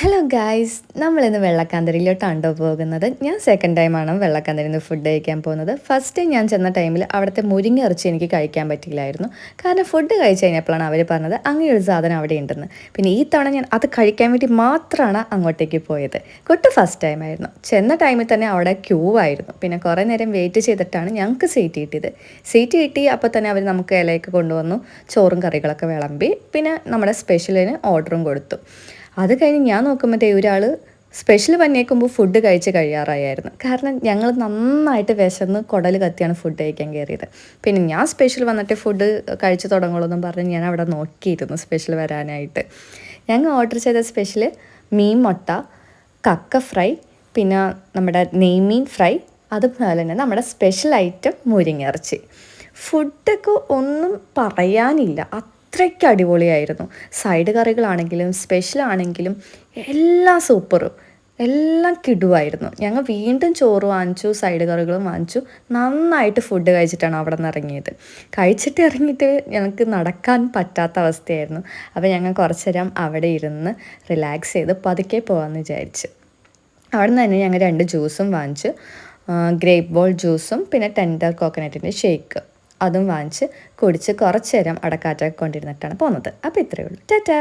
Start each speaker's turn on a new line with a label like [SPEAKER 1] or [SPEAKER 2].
[SPEAKER 1] Hello guys നമ്മളിന്ന് വെള്ളക്കാന്തരിയിലോട്ടാണ്ടോ പോകുന്നത്. ഞാൻ സെക്കൻഡ് ടൈമാണ് വെള്ളക്കാന്തരിയിൽ നിന്ന് ഫുഡ് കഴിക്കാൻ പോകുന്നത്. ഫസ്റ്റ് ടൈം ഞാൻ ചെന്ന ടൈമിൽ അവിടുത്തെ മുരിങ്ങ ഇറച്ചി എനിക്ക് കഴിക്കാൻ പറ്റില്ലായിരുന്നു. കാരണം ഫുഡ് കഴിച്ച് കഴിഞ്ഞപ്പോഴാണ് അവർ പറഞ്ഞത് അങ്ങനെ ഒരു സാധനം അവിടെ ഉണ്ടെന്ന്. പിന്നെ ഈ തവണ ഞാൻ അത് കഴിക്കാൻ വേണ്ടി മാത്രമാണ് അങ്ങോട്ടേക്ക് പോയത്. കൊട്ട് ഫസ്റ്റ് ടൈം ആയിരുന്നു. ചെന്ന ടൈമിൽ തന്നെ അവിടെ ക്യൂ ആയിരുന്നു. പിന്നെ കുറേ നേരം വെയിറ്റ് ചെയ്തിട്ടാണ് ഞങ്ങൾക്ക് സീറ്റ് കിട്ടിയത്. സീറ്റ് കിട്ടി അപ്പോൾ തന്നെ അവർ നമുക്ക് ഇലയൊക്കെ കൊണ്ടുവന്നു ചോറും കറികളൊക്കെ വിളമ്പി പിന്നെ നമ്മുടെ സ്പെഷ്യലിന് ഓർഡറും കൊടുത്തു. അത് കഴിഞ്ഞ് ഞാൻ നോക്കുമ്പോഴത്തേ ഒരാൾ സ്പെഷ്യൽ പനിയേക്കുമ്പോൾ ഫുഡ് കഴിച്ച് കഴിയാറായിരുന്നു കാരണം ഞങ്ങൾ നന്നായിട്ട് വിശന്ന് കുടൽ കത്തിയാണ് ഫുഡ് കഴിക്കാൻ കയറിയത് പിന്നെ ഞാൻ സ്പെഷ്യൽ വന്നിട്ട് ഫുഡ് കഴിച്ച് തുടങ്ങുള്ളൂ പറഞ്ഞ് ഞാൻ അവിടെ നോക്കിയിരുന്നു സ്പെഷ്യൽ വരാനായിട്ട്. ഞങ്ങൾ ഓർഡർ ചെയ്ത സ്പെഷ്യൽ മീൻ മുട്ട കക്ക ഫ്രൈ പിന്നെ നമ്മുടെ നെയ്മീൻ ഫ്രൈ അതുപോലെ തന്നെ നമ്മുടെ സ്പെഷ്യൽ ഐറ്റം മുരിങ്ങിറച്ചി ഫുഡൊക്കെ ഒന്നും പറയാനില്ല. അത്രയ്ക്ക് അടിപൊളിയായിരുന്നു. സൈഡ് കറികളാണെങ്കിലും സ്പെഷ്യൽ ആണെങ്കിലും എല്ലാം സൂപ്പറും. എല്ലാം കിടുവായിരുന്നു. ഞങ്ങൾ വീണ്ടും ചോറ് വാങ്ങിച്ചു സൈഡ് കറികളും വാങ്ങിച്ചു. നന്നായിട്ട് ഫുഡ് കഴിച്ചിട്ടാണ് അവിടെ നിന്ന് ഇറങ്ങിയത്. കഴിച്ചിട്ട് ഇറങ്ങിയിട്ട് ഞങ്ങൾക്ക് നടക്കാൻ പറ്റാത്ത അവസ്ഥയായിരുന്നു. അപ്പോൾ ഞങ്ങൾ കുറച്ച് നേരം അവിടെ ഇരുന്ന് റിലാക്സ് ചെയ്ത് പതുക്കെ പോകാമെന്ന് വിചാരിച്ചു. അവിടെ നിന്ന് തന്നെ ഞങ്ങൾ രണ്ട് ജ്യൂസും വാങ്ങിച്ചു. ഗ്രേപ്പ് ബോൾ ജ്യൂസും പിന്നെ ടെൻഡർ കോക്കനട്ടിന്റെ ഷേക്ക് അതും വാങ്ങിച്ച് കുടിച്ച് കുറച്ച് നേരം അടക്കാറ്റാക്കൊണ്ടിരുന്നിട്ടാണ് കാറ്റൊക്കെ കൊണ്ടിരുന്നിട്ടാണ് പോകുന്നത് അപ്പോൾ ഇത്രയേ ഉള്ളൂ. ടാറ്റാ!